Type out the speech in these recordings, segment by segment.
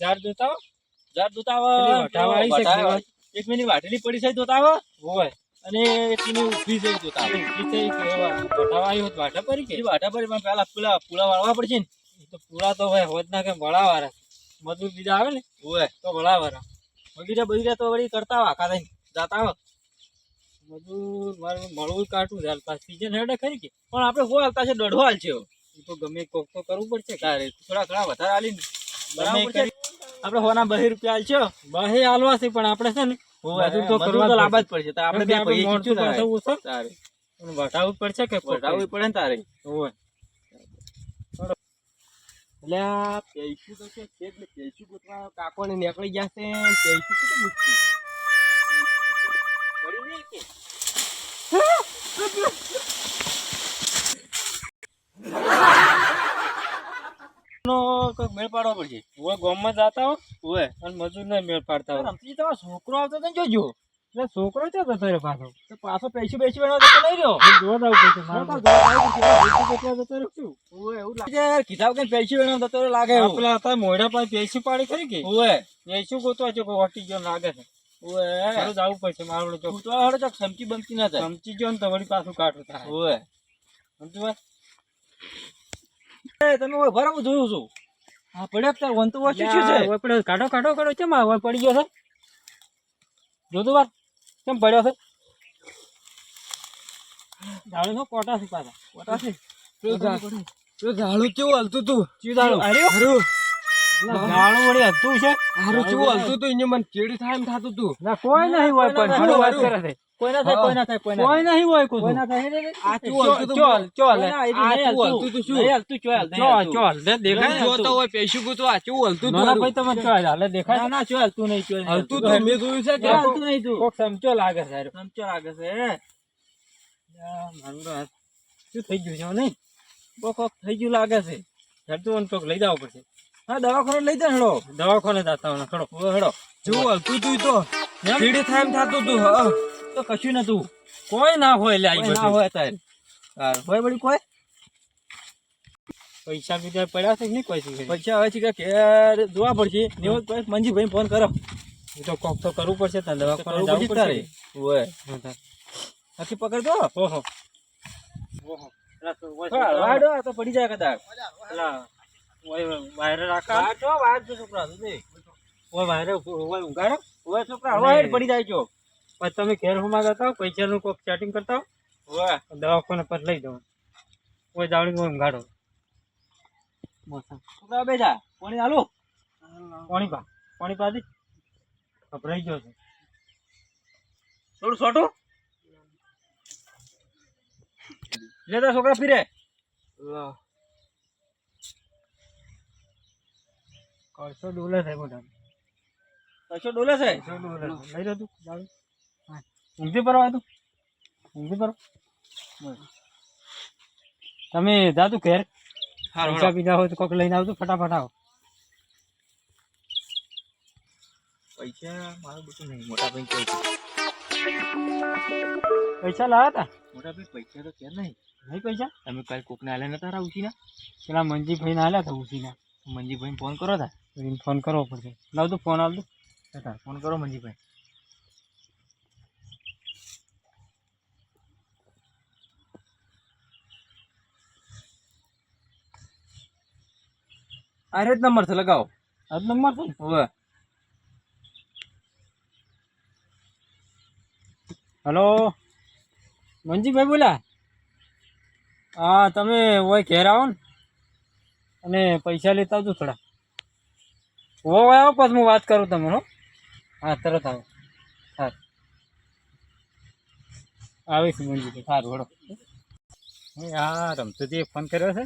Jar ઝાડ જોતા પેલી આવે વટાવા આવી છે એક મિનિટ વાટેલી પડી છે જોતા હોય. અને મિનિટ ઊભી છે જોતા આવે ઈ થઈ આવી હોત વાટા પડી કે? વાટા પડી? પણ પેલા પુલા પુલા વાળવા પડશે ને. તો પુલા તો હોય હોત ના કે વળાવાળા. મજૂર બીજા આવે ને? હોય. તો વળાવાળા. બગીરા બગીરા તો વળી કરતા આખા થઈને. જાતા આવે મજૂર મારે મળવું કાઢવું ચાલ પાછ સીઝન હેડે ખરી કે? પણ આપણે હો હાલતા છે? દોઢો હાલ છે તો ગમે કોક તો કરવું પડશે. તારે થોડા ઘણા વધારે હાલી બરાબર આપણે હોના બહી રૂપિયા હાલ છે આલવા છે પણ આપણે છે ને બધું તો કરવા તો લાભ જ પડશે. તો આપણે બે પૈસા પૈયે મોઢું ખીચું છે? તારે વટાવવું પડશે કે વટાવવું પડે ને તારે. હોય એટલે આ પૈસું તો છે છે એટલે પૈસું ગોતવા કાકો ને નીકળી ગયા છે. પૈસું કેટલું મૂકશું પડી નહીં કે નો કોઈક મેળ પાડવો પડશે? ઓય ગામમાં જતા હો ઓય અને મજૂર ને મેળ પાડતા હોય રમતી તમારો છોકરો આવતો હતો ને જોજો. એટલે છોકરો છે જતો રહ્યો પાછો? તો પાછો પૈસું પૈસું એનો જતો નહીં રહ્યો? એ જોવા જ આવતું હતું તો જોવા આવ્યું છે. જતો રહ્યો શું? ઓય એવું લાગે છે યાર, કીધા વગર પૈસું એનો જતો રહ્યો લાગે એવું. પેલા હતા મોઢા પાસે પૈસી પાડી ખરી કે? ઓય પૈસું ગોતવા છે કોઈ વટી ગયો લાગે છે. ઓય ચાલો જવું પડશે મારું જો. તું હાડો ચોક સમકી બમકી ના થાય સમજી ગયો ને તો વળી પાછું કાઢું થાય ઓય સમજ્યું વાત? તમે બરાબર જોયું છું હા પડ્યો તાર વન તો ઓછું શું છે? પડ્યો કાઢો કાઢો કાઢો કેમ આ પડી ગયો છે? જોતું વાત કેમ પડ્યો છે? ઝાડુ નો કોટા છે પાછા. કોટા છે? ઝાડું કેવું હલતું તું? ચી ઝાડુ. અરે પેલા ઝાડુ વળી હતું છે? હારું કેવું હલતું તું? એને મને કેડી થાય એમ થતું તું. ના કોઈ નહીં હોય પણ વાત કરે છે. કોઈ ના થાય કોઈ ના થાય કોઈ ના કોઈ નહીં હોય કોઈ ના થાય. આ તું? ચોલ ચોલ એ આ ચોલ. હલતું. તું શું? નહીં હલતું, ચોલ ચોલ ચોલ દે દેખાય જોતો. હોય પૈસું ગોતું આ ચોલ તું ના, ભાઈ તમે ચોલ હાલે દેખાય? ના ના ચોય હલતું નહીં ચોલ હાલ તું તો મે જોયું છે કે ચોય હલતું નહીં તું. કોક સમચો લાગે છે. સમચો લાગે છે યા, મારું હાથ શું થઈ ગયું છે નહીં? કોક કોક થઈ ગયું લાગે છે. હોય કોક લઈ જવું પડશે હા દવાખાને લઈ જા હેડો દવાખાને જતા હેડો હેડો જેવું તું તું તો. એમ? થાય એમ થાતું તું હા. તો કશું નતું. કોઈ ના હોય લે કોઈ ના હોય તાર. હોય વળી કોઈ? પૈસા બીજા પડ્યા છે નહીં કોઈ પૈસા આવે છે કે જોવા પડશે. નેવું કોઈ મંજીભાઈ ફોન કરો. એ તો કોક તો કરવું પડશે તાર દવા કરવું પડશે તારે. પડશે. ઓય હા, પકડ દો ઓહો. ઓહો. વાડો આ તો પડી જાય કદાચ. વાયરે રાખા. જો છોકરા ઓય વાયરે ઓય ઉગાડો. ઓય છોકરા વાયર પડી જાય છો પછી તમે ઘેર હોમાં જતા હો પૈસાનું કોઈક ચેટિંગ કરતા હો દવાખાને પર લઈ જાઓ કોઈ જાવડી કોઈ છોકરા બેજા પાણી હાલો. પાણી પા. પાણી પાધી ગભરાઈ ગયો છે. થોડું છોટું લેતા છોકરા ફીરે. કરશો ડોલે છે મોટા કરશો ડોલે છે? લઈ લો તું ઊંઘી પર તું. ઊંઘી પર તમે જા તું ઘેર પૈસા પીધા હોય તો કોક લઈને આવજો ફટાફટ આવો. પૈસા મારું બધું નહીં મોટા ભાઈ પૈસા લાવ્યા હતા મોટા ભાઈ પૈસા તો ક્યાં નહીં. નહીં પૈસા? તમે કાલ કોકને આલ્યા નતા રા ઉછીના પેલા મંજીભાઈ ને આલ્યા હતા ઉસીના મંજીભાઈ ફોન કરો હતા ફોન કરવો પડશે. લાવ તું ફોન દઉં ફોન કરો મંજીભાઈ. આ જ નંબર છે લગાવો. આજ નંબર છે હવે. હલો? મંજીભાઈ બોલા હા તમે હોય ઘેર આવો ને. અને પૈસા લેતા આવજો થોડા. ઓ આવો પછી હું વાત કરું તમને હા. તરત આવો. હા. આવીશ મંજીભાઈ. સારું હળો. હા રમતો ફોન કર્યો છે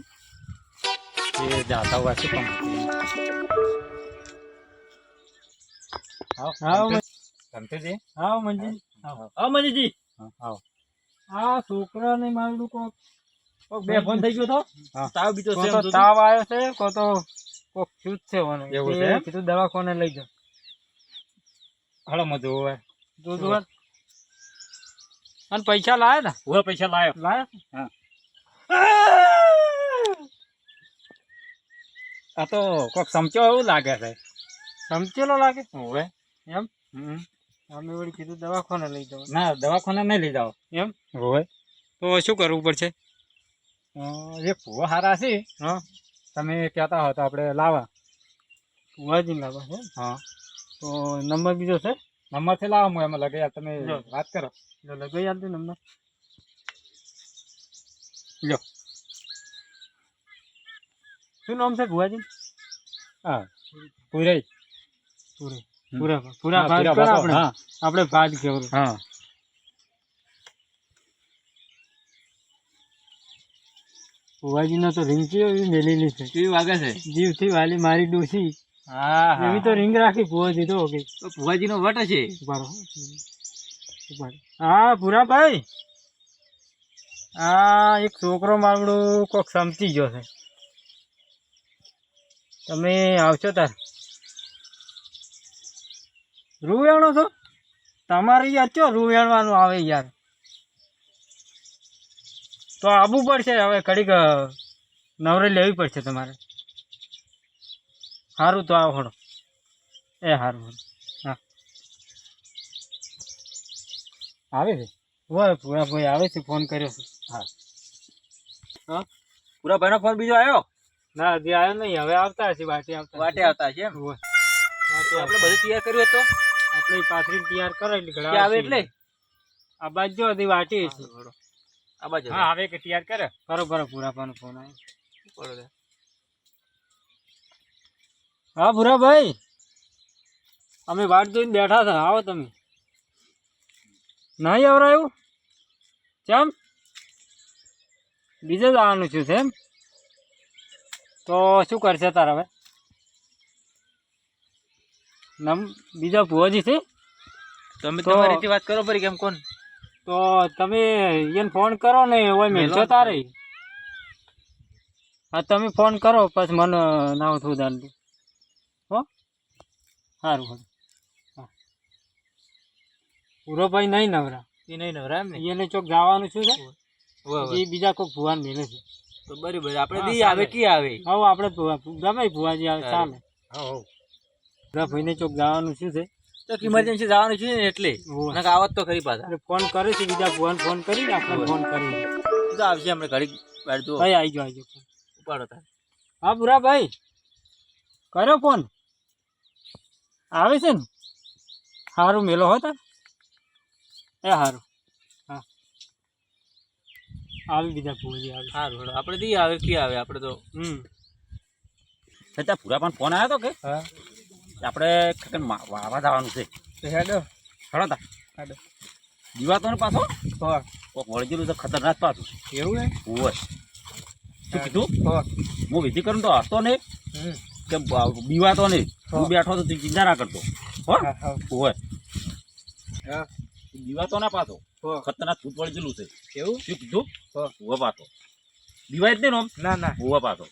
આવો આ છોકરાને મારું કોક કોક બે ફોન થઈ ગયો તો? તાવ બીજો છે તો તાવ આવ્યો છે કો તો કોક થયું છે મને. એવું છે કીધું દવાખાને લઈ જાઓ હળો મજો હવે જોજો. અને પૈસા લાયા ને? હવે પૈસા લાયો. લાયા? હા. આ તો કોક સમચો એવું લાગે છે. સમચેલો લાગે? હોવે. એમ? અમે વળી કીધું દવાખાને લઈ જાઓ. ના દવાખાને નહીં લઈ જાઓ. એમ? હોવે. તો શું કરવું પડશે? એ ફુવા હારા છે હા. તમે કહેતા હો તો આપણે લાવા. ફુવાજી લાવા છે હા. તો નંબર બીજો છે? નંબરથી લાવો હું એમાં લગાઈ તમે. વાત કરો. જો લગાઈ આપજો નંબર. લ્યો શું નામ છે ભુવાજી? હા પૂરે પૂરે. પૂરા પૂરા ભાગ કરો આપણે. આપણે ભાગ કેવું હા. ભુવાજીનો તો રિંગ કેવી મેલેલી છે. કેવી વાગે છે? જીવથી વાલી મારી ડોસી હા એવી તો રિંગ રાખી ભુવાજી તો ઓકે. ભુવાજી નો વટ છે ઊભા હા ઊભા ભાઈ. હા આ એક છોકરો માવડું કોક સમજી ગયો છે. તમે આવશો તાર. રૂવેણો છો? તમારે યાર ચો રૂવેણવાનું આવે યાર. તો આવવું પડશે, હવે કડીક નવરે લેવી પડશે તમારે. સારું તો આવો હળો એ સારું હા. આવે છે? હોય પૂરા ભાઈ આવે છે, ફોન કર્યો. છે પૂરા ભાઈનો ફોન બીજો આવ્યો ના હજી આવ્યો નહીં. હવે આવતા હશે વાટે આવતા વાટે આવતા હશે એમ. આપણે બધું તૈયાર કર્યું તો? આપણે પાથરી તૈયાર કરો એટલે ઘડા આવે એટલે? આ બાજુ જો હજી વાટી છે. આ બાજુ હા આવે કે તૈયાર કરે? કરો કરો પૂરાપાનો ફોન આવ્યો હા ભૂરા ભાઈ અમે વાટ જોઈને બેઠા હતા. આવો તમે. નહીં આવરાયું? કેમ બીજે જ આવવાનું છું છે એમ? તો શું કરશે તાર હવે? નમ બીજા ભુવાજી છે? તમે તમારી રીતે વાત કરો પરી કેમ કોણ? તો તમે એને ફોન કરો ને ઓય મેલશો તારે? હા તમે ફોન કરો પછી મને નાવ થયું દાન હો? સારું સારું હા. પૂરો ભાઈ નહીં નવરા. એ નહીં નવરા એમ ને એને ચોક જવાનું શું છે. એ બીજા કોઈક ભુવાન મેલે છે. તો બરાબર આપણે દી આવે કી આવે? હવે આપણે ગમે ભુવાજી આવે ચાલે હા ભાઈને ચોક જવાનું શું છે? તો ઇમરજન્સી જવાનું છે ને એટલે. નક આવત તો ખરી પાછા. ફોન કરે છે બીજા ભુવાન ફોન કરીને આપણે ફોન કરી તો આવશે આપણે ઘડી બાર જુઓ. ભાઈ આવી જાવ આવી જાવ ઉપાડો તાર. હા પૂરા ભાઈ. કર્યો ફોન આવે છે ને? સારું મેલો હો તાર. એ સારું આવી બીજા ભૂલી આવે. સારું હેડો. આપણે દી આવે કે આવે આપણે તો હમ. ત્યાં પૂરા પણ ફોન આવ્યો તો કે? હા. આપણે ખરેખર વાવા જવાનું છે. હેડો. હેડો તા. હેડો. દીવાતો ને પાછો? હા. કોક વળી તો છે ખતરનાક પાછું. એવું ને હોવે શું કીધું? હા. હું વિધિ કરું તો હસતો નહીં. કે બ- બીવાતો નહીં હું. બેઠો તો ચિંતા ના કરતો. હો? હા હા. હોવે હા. બીવાતો ના પાછો. ખતરનાક ભૂત વળી છે. એવું શું કીધું હા. હોવે પાછો બીવાય જ નહીં ને આમ ના ના હોવે પાછો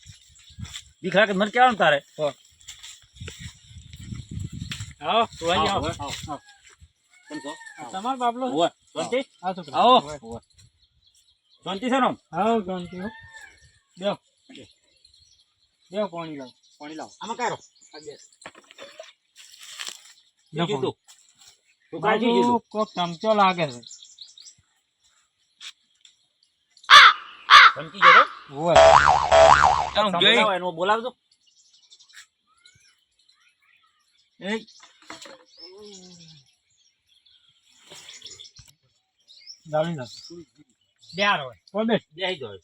દીખરા કે મને કહેવાનું તારે આવો ભુવાજી આવો હોવે. આવો, આવો. કેમ છો? તમારો બાબલો હોવે. શાંતિ? આ છોકરો આવો. હોવે. શાંતિ છે ને આમ? આવો શાંતિ હો બેહો બેહો પાણી લાવ પાણી લાવ આમાં કાઢો. લો શું કીધું? તું બાબુ, કાઢી કીધું? કોક ચમચો લાગે છે ધમકી ગયો તો? હોવે. ચાલ હું જોઈ. સમજાવો એનું બોલાવજો એ ગાળી નાખ બે હારો હોય કોણ બે બેસી જાઓ.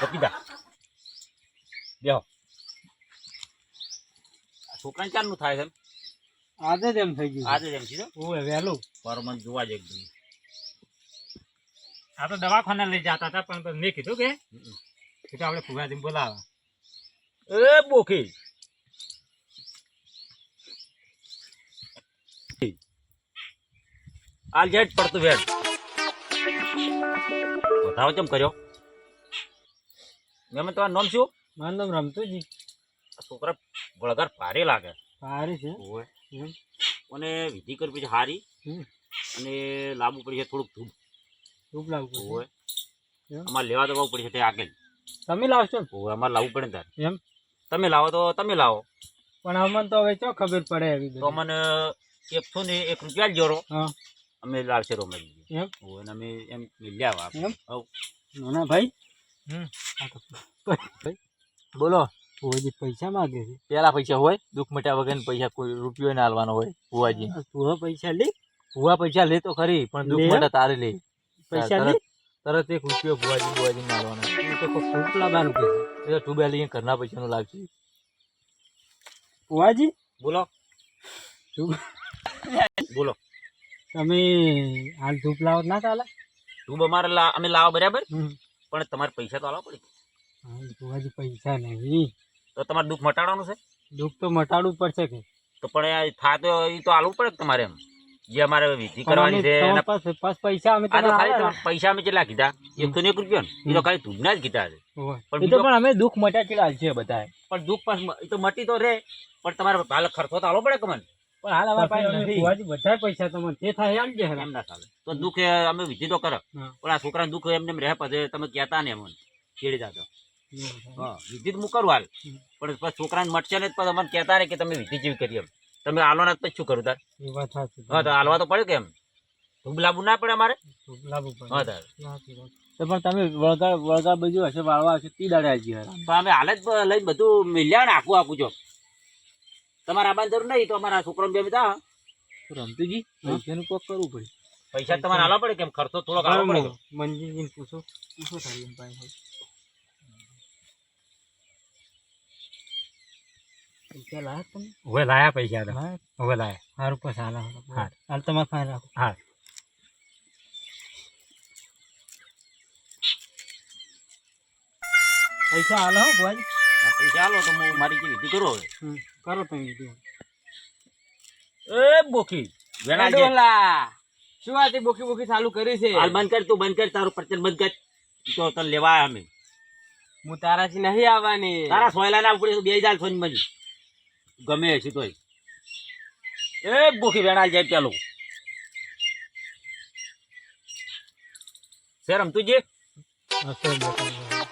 પતી જા. બેહો. આ છોકરાને ક્યારનું થાય છે એમ? આજે જ એમ થઈ ગયું આજે જ એમ કીધું? હોવે વહેલું. પરમન મન જોવા જ એકદમ. આ તો દવાખાને લઈ જતા હતા પણ મેં કીધું કે કીધું આપણે ફુગાજી બોલાવા. એ બોકી આ જેટ પડતું વેડ બતાવો કેમ કર્યો? મેં તમારું નામ શું? મારું નામ રમતુજી. છોકરા વળગર ભારે લાગે. સારી છે. ઓવે. એમ. અને વિધિ કરવી છે હારી. હમ. અને લાવવું પડશે થોડુંક ધૂપ. ધૂપ લાવવું હોય એમ. અમારે લેવા દેવું પડશે તે આગળ. તમે લાવશો ને? ઓવે, અમારે લાવવું પડે તાર. એમ? તમે લાવો તો તમે લાવો. પણ અમને તો હવે ચો ખબર પડે એવી તો અમને એકસો ને એક રૂપિયા જ જોરો. હા. અમે લાવશે રોમે એમ? અને અમે એમ લેવા આપ. એમ? હવ. ના ભાઈ? હમ. બોલો. ભુવાજી પૈસા માગે છે? પેલા પૈસા હોય દુઃખ મટ્યા વગર પૈસા કોઈ રૂપિયો ના આલવાનો હોય ભુવાજી. તું પૈસા લે. ભુવા પૈસા લે તો ખરી પણ દુઃખ લે? મટા તારે લે. પૈસા લે? તરત એક રૂપિયો ભુવાજી ભુવાજી ના હાલવાનો એ તો ખૂબ લાવવાનું કે એ તો ટુબે લઈને ઘરના પૈસાનું લાગશે. ભુવાજી? બોલો. બોલો. તમે હાલ ધૂપ લાવો ના ચાલે ધૂપ અમારે અમે લાવો બરાબર? પણ તમારે પૈસા તો આલવા પડે. પૈસા નહીં. તો તમારે દુઃખ મટાડવાનું છે? દુઃખ તો મટાડવું પડશે કે. તો પણ આ થાતો એ તો આલવું પડે તમારે એમ? જે અમારે વિધિ કરવાની છે એના પાસે પાસ પૈસા અમે તો ખાલી પૈસા અમે કેટલા કીધા? એકસો ને એક રૂપિયા ને? એ તો ખાલી તુજના જ કીધા છે. પણ તો પણ અમે દુઃખ મટા કેટલા છે બધા પણ દુઃખ પાસ એ તો મટી તો રે પણ તમારે હાલ ખર્ચો તો આલવો પડે કે મને? પણ હાલ અમારા પાસે નથી. બધા પૈસા તો જે થાય આલજે એમ ના ચાલે તો દુઃખ અમે વિધિ તો કરો. પણ આ છોકરાને દુઃખ એમને એમ રહે પછી તમે કહેતા ને એમ ચીડી જાતો હા વિધિ હું કરું હાલ. પણ પછી છોકરાને મટશે ને પણ મને કહેતા રહે કે તમે વિધિ જેવી કરી એમ. તમે આલવાના ના પછી શું કરું તાર? એ વાત સાચી. હા તો હાલવા તો પડે કે એમ? ધૂપ લાવવું ના પડે અમારે. હા તાર. સાચી વાત. તો પણ તમે વળગા વળગા બધું હશે વાળવા હશે તી દાડે આવજી તો અમે હાલ જ લઈને બધું મિલ્યા ને આખું આપું છો તમારે આવવાની જરૂર નહીં તો અમારા છોકરો બે બધા રમતુજી પૈસાનું કોક કરવું પડે. પૈસા તમારે હાલવા પડે કેમ ખર્ચો થોડો હાલવા પડે મંજીજી પૂછો. પૂછો થાય એમ પાસે પૈસા લાયા તમે હવે લાયા પૈસા તો? હવે લાયા. સારું પછી હાલ હાલ. હા. હાલ તમારે પાસે રાખો. હા પૈસા હાલ હો ભાઈ. પૈસા હાલો તો હું મારી વિધિ કરો હવે કરો તમે વિધિ. એ બોકી વેણા. શું વાત એ બોકી બોકી ચાલુ કરી છે? હાલ બંધ કર તું બંધ કર તારું પ્રચંડ બંધ કર. તો તને લેવા અમે. હું તારાથી નહીં આવવાની. તારા સોયલા ના ઉપડે બે હજાર સોની મળી ગમે છે તોય. એ ભૂખી વેણા જાય પેલું. શેરમ તું જે?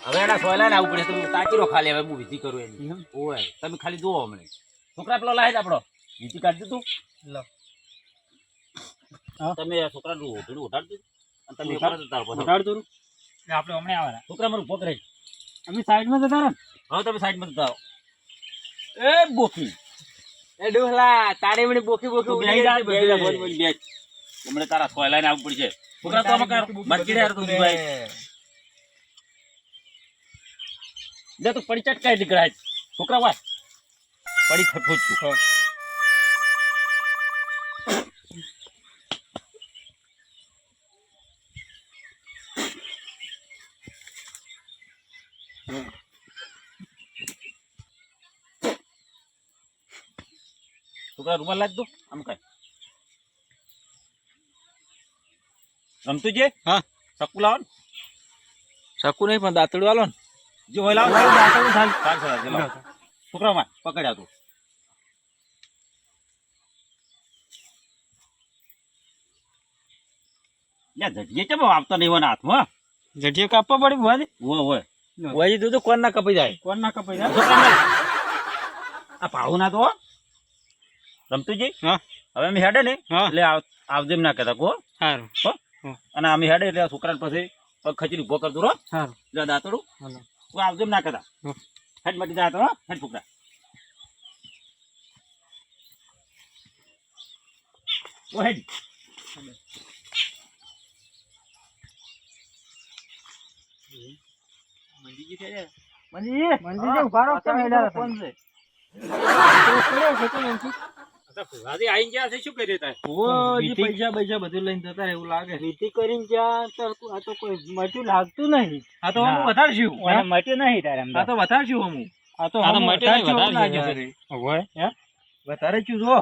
હવે એના સોયલા ના ઉપડે તમે તાકી ખાલી હવે હું વિધિ કરું એની. ઓય તમે ખાલી જુઓ હમણે. છોકરા પેલો લાય આપણો. વિધિ કાઢી તું. લો. તમે છોકરા નું ઓઢડું ઉઠાડતું અને તમે ઉઠાડ. ઉઠાડો તારો પાછો. ઉઠાડ આપણે હમણાં આવવાના. છોકરા મારું ઊભો કરે અમે સાઈડમાં જતા રહો? હવે તમે સાઈડમાં જતા રહો. એ બોફી એ ડોહલા તારે મને બોફી બોફી તું ઉડાડી બેહી જા, દીધી જા, બોલ, બોલ, બેચ તમને તારા સોયલા ને આવવું પડશે. છોકરા તો આમાં કર, બંધ કરી તું ભાઈ. દે. તું પડી ચટકાઈ નીકળાય છોકરા વાય પડી ખટખુટ તું છોકરા રૂમાલ લાજ દો આમ કઈ. રમતું જે હા. સકુ લાવો ને? સકુ નહીં પણ દાંતડું આલો ને. જે હોય લાવો દાંતડું છોકરા માં પકડ્યા તું. નહીં હોના હાથમાં? કાપવા પડે ભુવાજી ઓય ઓય વહી તો કોણ ના કપાઈ જાય? કોણ ના કપાઈ જાય? આ પાવું ના તો હો. રમતું જી હા. હવે અમે હેડે ને એટલે આવજે ના કહેતા કો સારું હો. અને અમે હેડે એટલે છોકરાને પછી પગ ખચડી ઊભો કરતું રહો સારું દાંતડું. તું આવજે ના કહેતા. હેડ મટી જાય તો હો. હેડ છોકરા. ઓ હેડ. મંજીજી ઊભા રહો, કેમ હેડ્યા હતા? રાજી આઈ ગયા છે શું કરી તા વિધિ- પૈસા પૈસા બધું લઈને જતા એવું લાગે. વિધિ કરીને જ્યાં આ તો કોઈ મટ્યું લાગતું નહીં. આ તો હું? વધારશું મટ્યું નહીં તારે આ તો વધારશું હું આ તો આ મટ્યું વધારે વધારે જેવું છે. લાગે હોય, વધારે. છું જો.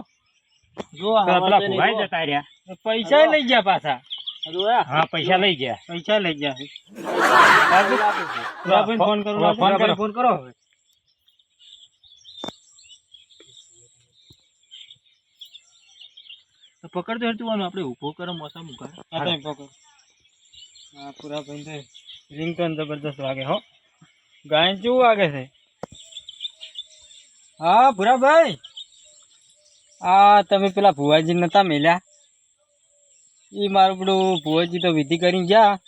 રહ્યા. પૈસા લઈ ગયા પાછા. હા. પૈસા લઈ ગયા. પૈસા લઈ ગયા. ફોન કરું ફોન કરો. ફોન કરો હવે તો પકડતો હેડ તું આનું, આપણે ઊભો કરો મોસમ ઉગાડ આ ટાઈમ પકડ હા, પૂરા ભાઈ રિંગટોન જબરદસ્ત વાગે, હો. ગાય કેવું વાગે છે? હા ભૂરાભાઈ આ તમે પેલા ભુવાજી નતા મેલ્યા? એ મારું પેલું ભુવાજી તો વિધિ કરીને ગયા.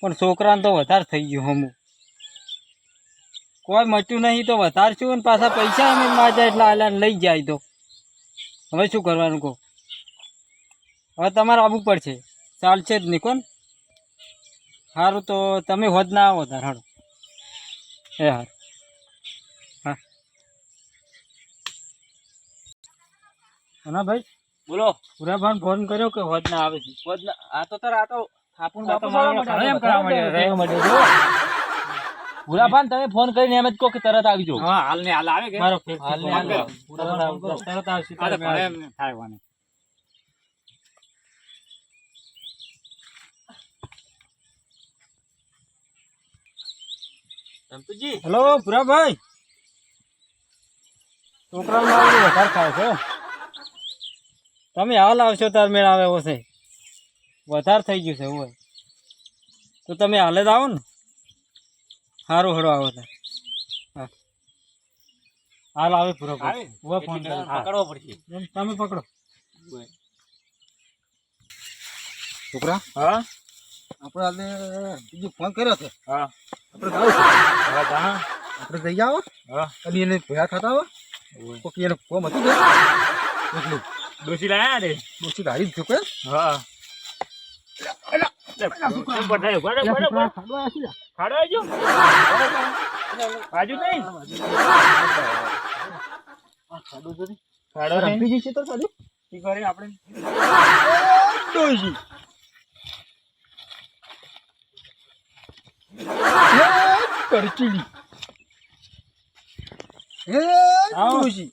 પણ છોકરાને તો વધારે થઈ ગયું હમું. કોઈ મટ્યું નહીં, તો વધારે શું? ને પાછા પૈસા અમે માજા એટલા આલા લઈ જાય તો. હવે શું કરવાનું કહો? હવે તમારે આવવું પડશે. ચાલશે જ નહીં કોણ? સારું તો તમે હોજ ના આવો તાર હાડો એ હાર. હા. ના ભાઈ બોલો. પુરાભાન ફોન કર્યો કે હોજ ના આવે છે? હોજ ના- આ તો તાર આ તો. ભૂરાભાન તમે ફોન કરીને એમ જ કહો કે તરત આવી જાઓ હાલ ને હાલ આવે કે? મારો હાલ ને હાલ. તરત આવશે આ તો તમે ઘણા આવજો. એમ થાય વાને. સંતુજી હેલો પુરાભાઈ. છોકરા વધારે ખાય છે તમે હાલ આવશો તાર મેળ આવે એવો છે વધારે થઈ ગયું છે હોય. તો તમે હાલે જ આવો ને. સારું હળો આવો તાર. હાલ આવે પુરાભાઈ. ફોન કરો. પકડવો પડશે. તમે પકડો. છોકરા? હા? આપણે આજે બીજું ફોન કર્યો છે. હા. આપણે ગાવ હા હા. આપણે જઈ આવો હા. અને એને ભેગા થતા આવો કોકી એને ફોમ હતું ને એટલું ડોસી લાયા રે ડોસી ગાડી જ છોકરા હા. બાજુ નહીં? ખાડો નહીં? બીજી તો સાડી ઈ આપણે. ડોસી. કરચીલી હે. ડોસી